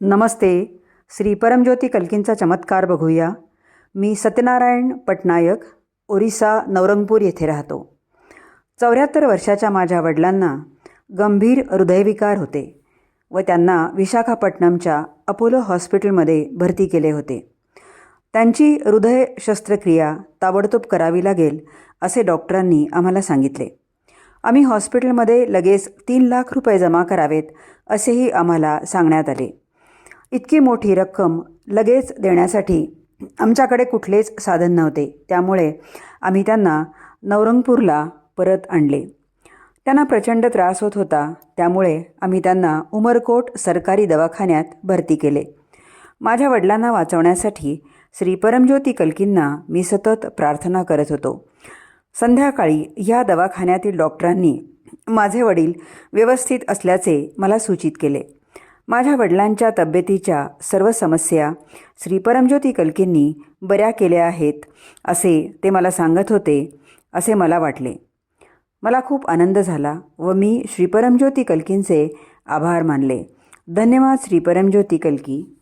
नमस्ते. श्री परमज्योती कल्कींचा चमत्कार बघूया. मी सत्यनारायण पटनायक ओरिसा नवरंगपूर येथे राहतो. चौऱ्याहत्तर वर्षाच्या माझ्या वडिलांना गंभीर हृदयविकार होते व त्यांना विशाखापट्टणमच्या अपोलो हॉस्पिटलमध्ये भरती केले होते. त्यांची हृदय शस्त्रक्रिया ताबडतोब करावी लागेल असे डॉक्टरांनी आम्हाला सांगितले. आम्ही हॉस्पिटलमध्ये लगेच तीन लाख रुपये जमा करावेत असेही आम्हाला सांगण्यात आले. इतकी मोठी रक्कम लगेच देण्यासाठी आमच्याकडे कुठलेच साधन नव्हते. त्यामुळे आम्ही त्यांना नवरंगपूरला परत आणले. त्यांना प्रचंड त्रास होत होता. त्यामुळे आम्ही त्यांना उमरकोट सरकारी दवाखान्यात भरती केले. माझ्या वडिलांना वाचवण्यासाठी श्री परमज्योती कल्कींना मी सतत प्रार्थना करत होतो. संध्याकाळी या दवाखान्यातील डॉक्टरांनी माझे वडील व्यवस्थित असल्याचे मला सूचित केले. माझ्या वडिलांच्या तब्येतीच्या सर्व समस्या श्री परमज्योती कलकींनी बऱ्या केल्या आहेत असे ते मला सांगत होते असे मला वाटले. मला खूप आनंद झाला व मी श्री परमज्योती कल्कींचे आभार मानले. धन्यवाद श्री परमज्योती कल्की.